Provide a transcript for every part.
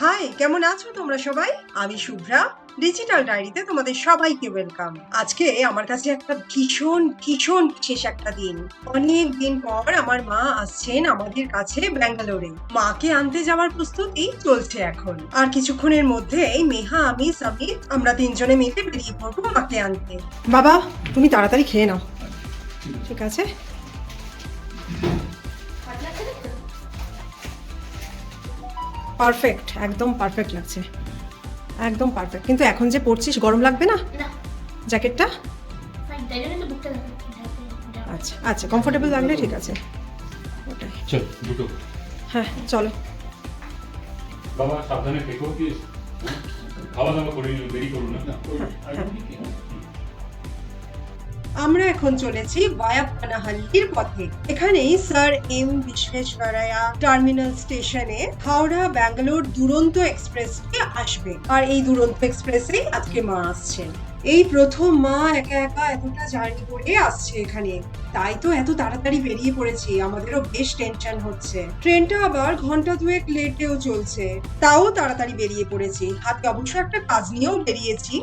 High কেমন আছো তোমরা সবাই? আমি শুভ্রা ডিজিটাল ডায়েরিতে তোমাদের সবাইকে ওয়েলকাম আজকে আমার কাছে একটা ভীষণ ভীষণ বিশেষ একটা দিন। অনেক দিন পর আমার মা আসছেন আমাদের কাছে ব্যাঙ্গালোরে। মাকে আনতে যাওয়ার প্রস্তুতি চলছে এখন। আর কিছুক্ষণের মধ্যেই মেহা, আমি সামিত আমরা তিনজনে মিলে বেরিয়ে পড়ব মাকে আনতে। বাবা, তুমি তাড়াতাড়ি খেয়ে নাও। ঠিক আছে? পারফেক্ট একদম পারফেক্ট লাগছে। একদম পারফেক্ট কিন্তু এখন যে পড়ছিস গরম লাগবে না? না। জ্যাকেটটা? আচ্ছা আচ্ছা কমফোর্টেবল লাগলে ঠিক আছে। ওটাই। চল দুটো। হ্যাঁ চলো। বাবা সাবধানে থেকো প্লিজ খাওয়া দাওয়া করে নিও দেরি করো না। আমরা এখন চলেছি বায়াপানাহাল্লির পথে। এখানেই স্যার এম বিশ্বেশ্বরায়া টার্মিনাল স্টেশনে হাওড়া ব্যাঙ্গালোর দুরন্ত এক্সপ্রেসটি আসবে। আর এই দুরন্ত এক্সপ্রেসেই আজকে মা আসছেন। এই প্রথম মা একা একা এতটা জার্নি করে আসছে এখানে। তাই তো এত তাড়াতাড়ি বেরিয়ে পড়েছি, আমাদেরও বেশ টেনশন হচ্ছে। ট্রেনটা আবার ঘণ্টা দুয়েক লেটেও চলছে, তাও তাড়াতাড়ি বেরিয়ে পড়েছি। হাতে অবশ্য একটা কাজ নিয়েও বেরিয়েছি।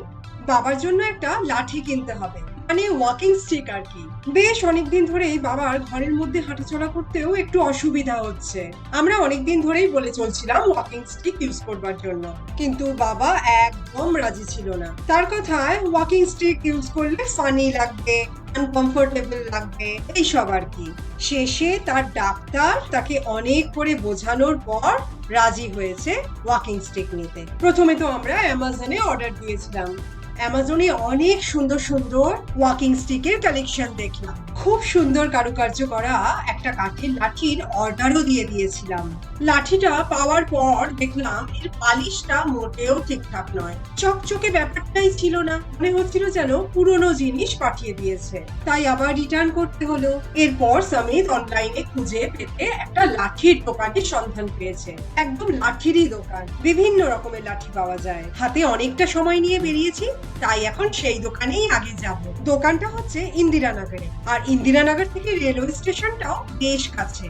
বাবার জন্য একটা লাঠি কিনতে হবে। মানে ওয়াকিং স্টিক আর কি। বেশ অনেকদিন ধরেই বাবার ঘরের মধ্যে হাঁটাচলা করতেও একটু অসুবিধা হচ্ছে। আমরা অনেকদিন ধরেই বলে চলছিলাম ওয়াকিং স্টিক ইউজ করবার জন্য। কিন্তু বাবা একদম রাজি ছিল না। তার কথায় ওয়াকিং স্টিক ইউজ করলে ফানি লাগবে আনকমফোর্টেবল লাগবে, এইসব আর কি। শেষে তার ডাক্তার তাকে অনেক করে বোঝানোর পর রাজি হয়েছে ওয়াকিং স্টিক নিতে। প্রথমে তো আমরা অ্যামাজনে অর্ডার দিয়েছিলাম। অ্যামাজনে অনেক সুন্দর সুন্দর ওয়াকিং স্টিকের কালেকশন দেখলাম। খুব সুন্দর কারুকার্য করা একটা কাঠের লাঠির অর্ডারও দিয়ে দিয়েছিলাম। লাঠিটা পাওয়ার পর দেখলাম এর পালিশটা মোটেও ঠিকঠাক নয়। চকচকে ব্যাপারটাই ছিল না। মনে হচ্ছিল যেন পুরনো জিনিস পাঠিয়ে দিয়েছে। তাই আবার রিটার্ন করতে হলো। এরপর সমিত অনলাইনে খুঁজে পেতে একটা লাঠির দোকানের সন্ধান পেয়েছে। একদম লাঠিরই দোকান। বিভিন্ন রকমের লাঠি পাওয়া যায়। হাতে অনেকটা সময় নিয়ে বেরিয়েছি, তাই এখন সেই দোকানেই আগে যাব। দোকানটা হচ্ছে ইন্দিরানগরে আর ইন্দিরানগর থেকে রেলওয়ে স্টেশনটাও বেশ কাছে।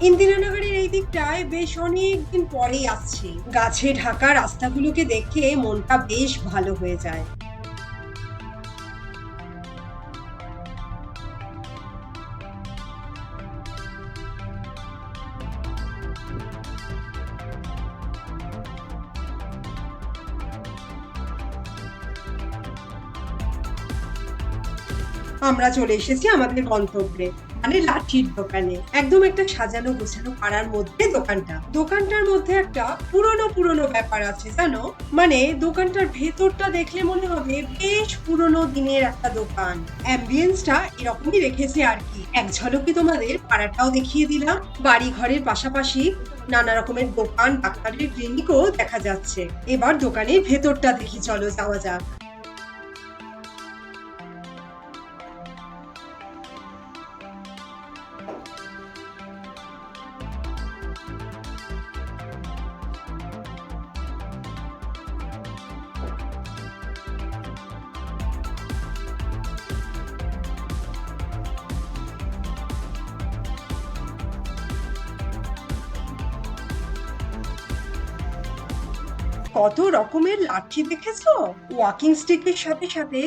ইন্দিরানগরের এই দিকটায় বেশ অনেকদিন পরেই আসছি। গাছে ঢাকা রাস্তাগুলোকে দেখে মনটা বেশ ভালো হয়ে যায়। আমরা চলে এসেছি আমাদের গন্তব্যে মানে লাঠির দোকানে। একদম একটা সাজানো গোছানো পাড়ার মধ্যে দোকানটা। দোকানটার মধ্যে একটা পুরনো পুরনো ব্যাপার আছে, জানো? মানে দোকানটার ভেতরটা দেখলে মনে হবে বেশ পুরনো দিনের একটা দোকান। অ্যাম্বিয়েন্সটা এরকমই রেখেছে আর কি। এক ঝলকে তোমাদের পাড়াটাও দেখিয়ে দিলাম। বাড়ি ঘরের পাশাপাশি নানা রকমের দোকান ডাক্তারের ক্লিনিকও দেখা যাচ্ছে। এবার দোকানের ভেতরটা দেখি, চলো যাওয়া যাক। কত রকমের লাঠি দেখেছ? ওয়াকিং স্টিকের সাথে সাথে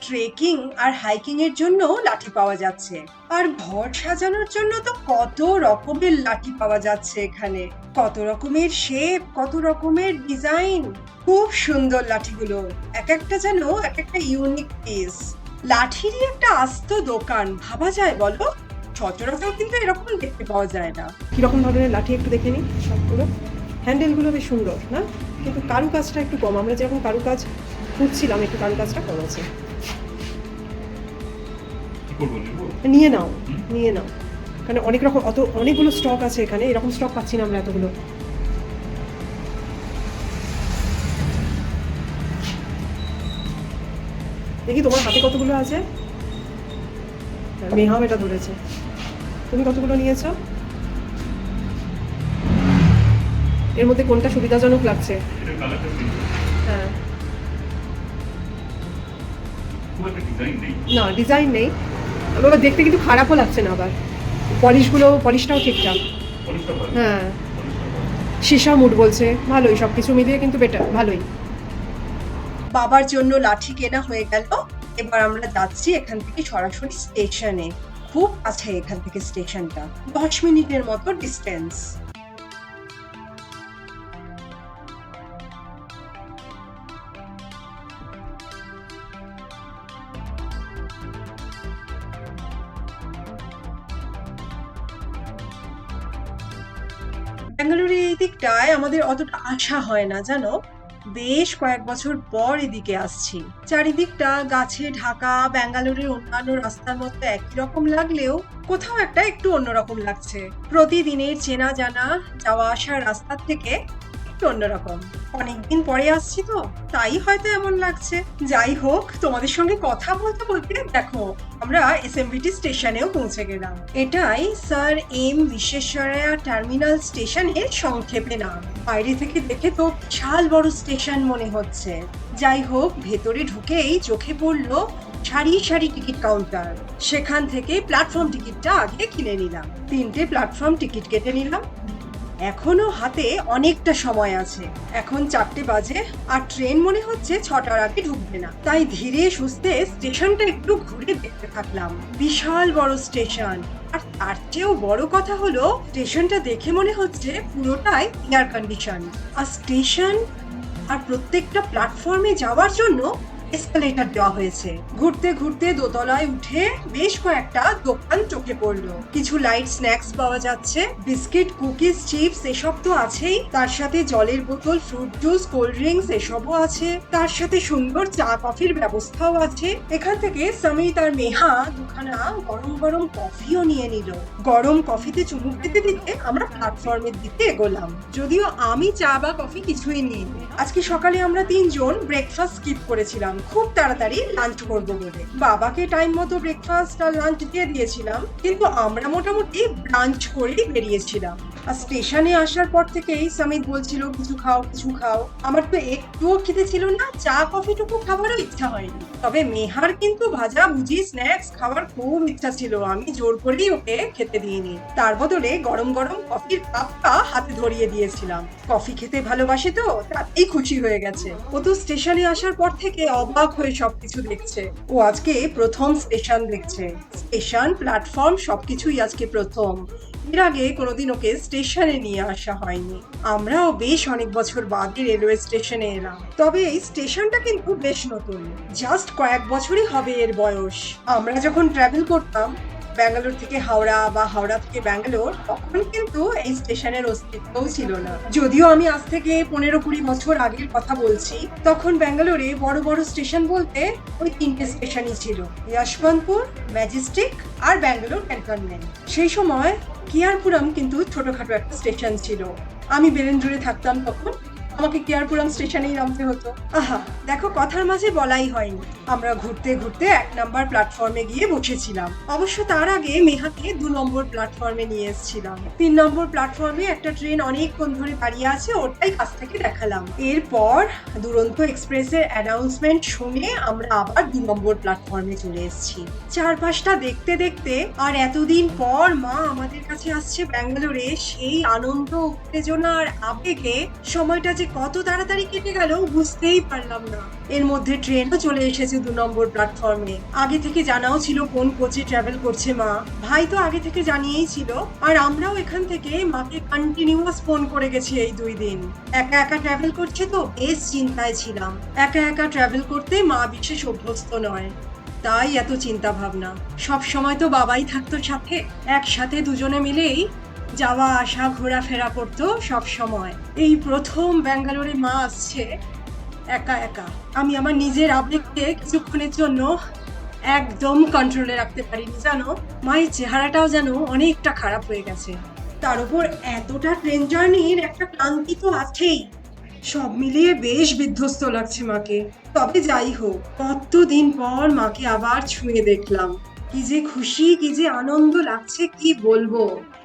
ট্রেকিং আর হাইকিং এর জন্য লাঠি পাওয়া যাচ্ছে। আর ঘর সাজানোর জন্য তো কত রকমের লাঠি পাওয়া যাচ্ছে এখানে। কত রকমের শেপ কত রকমের ডিজাইন খুব সুন্দর লাঠিগুলো। এক একটা যেন এক একটা ইউনিক পিস লাঠিরই একটা আস্ত দোকান। ভাবা যায় বলো? সচরাচর কিন্তু এরকম দেখতে পাওয়া যায় না। কীরকম ধরনের লাঠি একটু দেখে নিই সবগুলো? হ্যান্ডেলগুলো বেশ সুন্দর, না? কিন্তু কারুকাজটা একটু কম। আমরা যেরকম কারুকাজ খুঁজছিলাম একটু কারুকাজটা কম আছে। নিয়ে নাও নিয়ে নাও। কারণ অনেক রকম অত অনেকগুলো স্টক আছে এখানে এরকম স্টক পাচ্ছি না আমরা এতগুলো। দেখি তোমার হাতে কতগুলো আছে? মেহাম এটা ধরেছে। তুমি কতগুলো নিয়েছো? এর মধ্যে কোনটা সুবিধাজনক লাগছে? হ্যাঁ। না ডিজাইন নেই। আবার দেখতে কিন্তু খারাপও লাগছে না আবার। পলিশগুলো পলিশটাও ঠিকঠাক। হ্যাঁ। সীসা মুড বলছে ভালোই সব কিছু মিলিয়ে কিন্তু বেটার ভালোই। বাবার জন্য লাঠি কেনা হয়ে গেল। এবার আমরা যাচ্ছি এখান থেকে সরাসরি স্টেশনে খুব কাছে এখান থেকে স্টেশনটা দশ মিনিটের মতো ডিস্টেন্স দিকটায় আমাদের অতটা আশা হয় না, জানো? বেশ কয়েক বছর পর এদিকে আসছি। চারিদিকটা গাছে ঢাকা, ব্যাঙ্গালোরের অন্যান্য রাস্তার মতো একই রকম লাগলেও কোথাও একটা একটু অন্যরকম লাগছে। প্রতিদিনের চেনা জানা যাওয়া আসার রাস্তার থেকে একটু অন্যরকম। অনেকদিন পরে আসছি তো, তাই হয়তো এমন লাগছে। যাই হোক, তোমাদের সঙ্গে কথা বলতে বলতে দেখো, আমরা এসএমবিটি স্টেশনেও পৌঁছে গেলাম। এটাই স্যার এম বিশ্বেশ্বরায়া টার্মিনাল স্টেশনের সংক্ষেপে নাম। বাইরে থেকে দেখে তো বিশাল বড় স্টেশন মনে হচ্ছে। যাই হোক, ভেতরে ঢুকেই চোখে পড়ল সারি সারি টিকিট কাউন্টার। সেখান থেকে প্ল্যাটফর্ম টিকিটটা আগে কিনে নিলাম। তিনটে প্ল্যাটফর্ম টিকিট কেটে নিলাম। এখনও হাতে অনেকটা সময় আছে। এখন চারটে বাজে আর ট্রেন মনে হচ্ছে ছটার আগে ঢুকবে না। তাই ধীরে সুস্থে স্টেশনটা একটু ঘুরে দেখতে থাকলাম। বিশাল বড় স্টেশন। আর তার চেয়েও বড় কথা হলো, স্টেশনটা দেখে মনে হচ্ছে পুরোটাই এয়ার কন্ডিশন। আর স্টেশন আর প্রত্যেকটা প্ল্যাটফর্মে যাওয়ার জন্য এসকালেটর দেওয়া হয়েছে। ঘুরতে ঘুরতে দোতলায় উঠে বেশ কয়েকটা দোকান চোখে পড়ল। কিছু লাইট স্ন্যাক্স পাওয়া যাচ্ছে বিস্কিট কুকিজ চিপস এসব তো আছেই। তার সাথে জলের বোতল ফ্রুট জুস কোল্ড ড্রিঙ্কস এসবও আছে। তার সাথে সুন্দর চা কফির ব্যবস্থাও আছে। এখান থেকে সমিত তার মেহা দুখানা গরম গরম কফিও নিয়ে নিল। গরম কফিতে চুমুক দিতে দিতে আমরা প্ল্যাটফর্মের দিকে এগোলাম। যদিও আমি চা বা কফি কিছুই নিই আজকে সকালে আমরা তিনজন ব্রেকফাস্ট স্কিপ করেছিলাম। খুব তাড়াতাড়ি লাঞ্চ করব বলে। বাবাকে টাইম মতো ব্রেকফাস্ট আর লাঞ্চ দিয়ে দিয়েছিলাম। কিন্তু আমরা মোটামুটি ব্রাঞ্চ করেই বেরিয়েছিলাম। আর স্টেশনে আসার পর থেকেই সমিত বলছিল, কিছু খাও কিছু খাও। আমার তো একটুও খেতে ছিল না, চা, কফিটুকু খাবারও ইচ্ছা হয়নি। তবে মেহার কিন্তু ভাজা, ভুজি, স্ন্যাক্স খাওয়ার খুব ইচ্ছা ছিল। আমি জোর করেই ওকে খেতে দিইনি। তার বদলে গরম গরম কফির কাপটা হাতে ধরিয়ে দিয়েছিলাম। কফি খেতে ভালোবাসে তো, তাতেই খুশি হয়ে গেছে। ও তো স্টেশনে আসার পর থেকে অবাক হয়ে সবকিছু দেখছে। ও আজকে প্রথম স্টেশন দেখছে। স্টেশন, প্ল্যাটফর্ম, সবকিছুই আজকে প্রথম। এর আগে কোনোদিন ওকে স্টেশনে নিয়ে আসা হয়নি। আমরাও বেশ অনেক বছর বাদে রেলওয়ে স্টেশনে এলাম। তবে এই স্টেশনটা কিন্তু বেশ নতুন। জাস্ট কয়েক বছরই হবে এর বয়স। আমরা যখন ট্রাভেল করতাম ব্যাঙ্গালোর থেকে হাওড়া বা হাওড়া থেকে ব্যাঙ্গালোর, তখন কিন্তু এই স্টেশনের অস্তিত্বও ছিল না। যদিও আমি আজ থেকে পনেরো কুড়ি বছর আগের কথা বলছি, তখন ব্যাঙ্গালোরে বড় বড় স্টেশন বলতে ওই তিনটে স্টেশনই ছিল, যশবন্তপুর, ম্যাজেস্টিক আর ব্যাঙ্গালোর ক্যান্টনমেন্ট। সেই সময় কিয়ারপুরম কিন্তু ছোটখাটো একটা স্টেশন ছিল। আমি বেরেন্দ্রে থাকতাম তখন। আমাকে কেয়ারপুরম স্টেশনেই নামতে হতো। আহা, দেখো কথার মাঝে বলাই হয়নি। আমরা ঘুরতে ঘুরতে এক নাম্বার প্ল্যাটফর্মে গিয়ে বসেছিলাম। অবশ্য তার আগে মেহাকে দু নম্বর প্ল্যাটফর্মে নিয়ে এসেছিলাম। তিন নম্বর প্ল্যাটফর্মে একটা ট্রেন অনেকক্ষণ ধরে দাঁড়িয়ে আছে, ওটাই কাছ থেকে দেখালাম। এরপর দুরন্ত এক্সপ্রেসের অ্যানাউন্সমেন্ট শুনে আমরা আবার দু নম্বর প্ল্যাটফর্মে চলে এসেছি। চারপাশটা দেখতে দেখতে আর এতদিন পর মা আমাদের কাছে আসছে ব্যাঙ্গালোরে সেই আনন্দ, উত্তেজনা আর আবেগে সময়টা যে কত তাড়াতাড়ি কেটে গেল বুঝতেই পারলাম না। এর মধ্যে ট্রেনও চলে এসেছে দু নম্বর প্ল্যাটফর্মে আগে থেকে জানাও ছিল কোন কোচে ট্রাভেল করছে মা। ভাই তো আগে থেকে জানিয়েই ছিল। আর আমরাও এখান থেকে মাকে কন্টিনিউয়াস ফোন করে গেছি এই দুই দিন। একা একা ট্রাভেল করছে তো, বেশ চিন্তায় ছিলাম। একা একা ট্রাভেল করতে মা বিশেষ অভ্যস্ত নয়। তাই এত চিন্তা ভাবনা সব সময় তো বাবাই থাকতো সাথে। একসাথে দুজনে মিলেই যাওয়া, আসা, ঘোরাফেরা করতো সব সময়। এই প্রথম ব্যাঙ্গালোরে মা আসছে একা একা। আমি আমার নিজের আবেগকে কিছুক্ষণের জন্য একদম কন্ট্রোলে রাখতে পারিনি, জানো? মায়ের চেহারাটাও যেন অনেকটা খারাপ হয়ে গেছে। তার উপর এতটা ট্রেন জার্নির একটা ক্লান্তি তো আছেই। সব মিলিয়ে বেশ বিধ্বস্ত লাগছে মাকে। তবে যাই হোক, কতদিন পর মাকে আবার ছুঁয়ে দেখলাম। কি যে খুশি, কি যে আনন্দ লাগছে, কি বলব?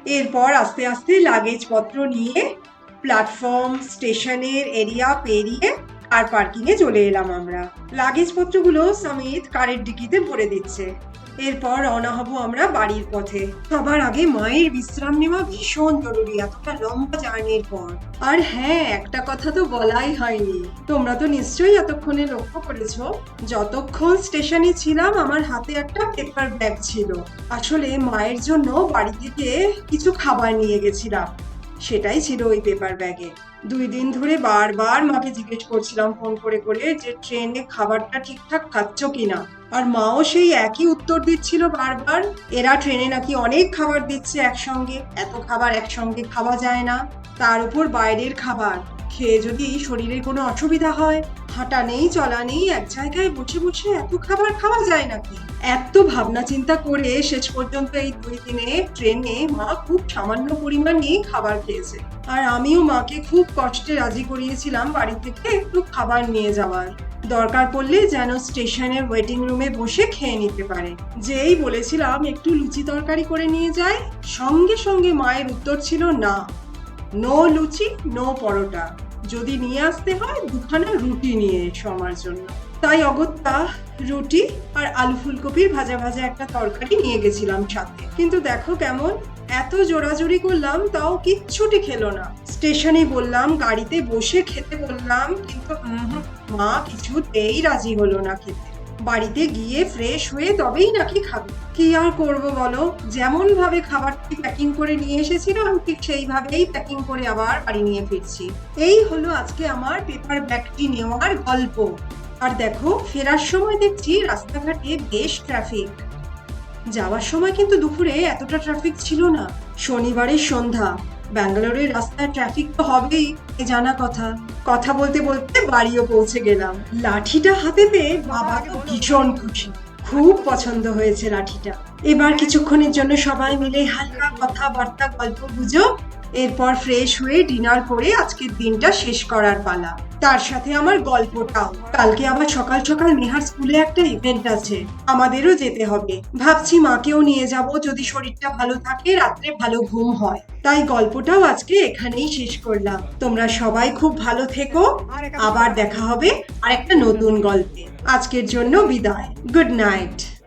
এরপর আস্তে আস্তে লাগেজ পত্র নিয়ে প্ল্যাটফর্ম স্টেশনের এরিয়া পেরিয়ে আর পার্কিং এ চলে এলাম আমরা। লাগেজ পত্রগুলো সমেত কারের ডিকিতে ভরে দিচ্ছে। এরপর রওনা হব আমরা বাড়ির পথে। সবার আগে মায়ের বিশ্রাম নেওয়া ভীষণ জরুরি, এতটা লম্বা জার্নির পর। আর হ্যাঁ একটা কথা তো বলাই হয়নি। তোমরা তো নিশ্চয়ই এতক্ষণে লক্ষ্য করেছ, যতক্ষণ স্টেশনে ছিলাম, আমার হাতে একটা পেপার ব্যাগ ছিল। আসলে মায়ের জন্য বাড়ি থেকে কিছু খাবার নিয়ে গেছিলাম। সেটাই ছিল ওই পেপার ব্যাগে দুই দিন ধরে বারবার মাকে জিজ্ঞেস করছিলাম, ফোন করে করে যে, ট্রেনে খাবারটা ঠিকঠাক খাচ্ছ কিনা? আর মাও সেই একই উত্তর দিচ্ছিল বারবার। এরা ট্রেনে নাকি অনেক খাবার দিচ্ছে একসঙ্গে। এত খাবার একসঙ্গে খাওয়া যায় না। তার উপর বাইরের খাবার। খেয়ে যদি শরীরের কোনো অসুবিধা হয়, হাঁটা নেই, চলা নেই, এক জায়গায় বসে বসে এত খাবার খাওয়া যায় নাকি? এত ভাবনা চিন্তা করে শেষ পর্যন্ত এই দুই দিনে ট্রেনে মা খুব সামান্য পরিমাণেই খাবার খেয়েছে। আর আমিও মাকে খুব কষ্টে রাজি করিয়েছিলাম বাড়ি থেকে একটু খাবার নিয়ে যাওয়ার। দরকার পড়লে যেন স্টেশনের ওয়েটিং রুমে বসে খেয়ে নিতে পারে। যেই বলেছিলাম, একটু লুচি তরকারি করে নিয়ে যায় সঙ্গে সঙ্গে মায়ের উত্তর ছিল না। No luchi, no paratha. যদি নিয়ে আসতে হয়, দুখানা রুটি নিয়ে এসো আমার জন্য। তাই অগত্যা রুটি আর আলু ফুলকপির ভাজা ভাজা একটা তরকারি নিয়ে গেছিলাম সাথে। কিন্তু দেখো কেমন এত জোরাজুরি করলাম, তাও কিচ্ছুটি খেলো না। স্টেশনে বললাম, গাড়িতে বসে খেতে বললাম, কিন্তু মা কিছুতেই রাজি হলো না খেতে। বাড়িতে গিয়ে ফ্রেশ হয়ে তবেই নাকি খাবে। কি আর করব বলো? যেমন ভাবে খাবারটি প্যাকিং করে নিয়ে এসেছিলাম, ঠিক সেইভাবেই প্যাকিং করে আবার বাড়ি নিয়ে ফিরছি। এই হলো আজকে আমার পেপার ব্যাগটি নেওয়ার গল্প। আর দেখো, ফেরার সময় দেখছি রাস্তাঘাটে বেশ ট্রাফিক যাওয়ার সময় কিন্তু দুপুরে এতটা ট্রাফিক ছিল না। শনিবারের সন্ধ্যা। ব্যাঙ্গালোরের রাস্তায় ট্রাফিক তো হবেই জানা কথা। কথা বলতে বলতে বাড়িও পৌঁছে গেলাম। লাঠিটা হাতে পেয়ে বাবা তো ভীষণ খুশি। খুব পছন্দ হয়েছে লাঠিটা। এবার কিছুক্ষণের জন্য সবাই মিলে হালকা কথাবার্তা, গল্প গুজব এরপর ফ্রেশ হয়ে ডিনার করে আজকের দিনটা শেষ করার পালা। তার সাথে আমার গল্পটাও। কালকে আবার সকাল সকাল নেহার স্কুলে একটা ইভেন্ট আছে। আমাদেরও যেতে হবে। ভাবছি মাকেও নিয়ে যাব যদি শরীরটা ভালো থাকে, রাত্রে ভালো ঘুম হয়। তাই গল্পটাও আজকে এখানেই শেষ করলাম। তোমরা সবাই খুব ভালো থেকো। আবার দেখা হবে আর একটা নতুন গল্পে। আজকের জন্য বিদায়। Good night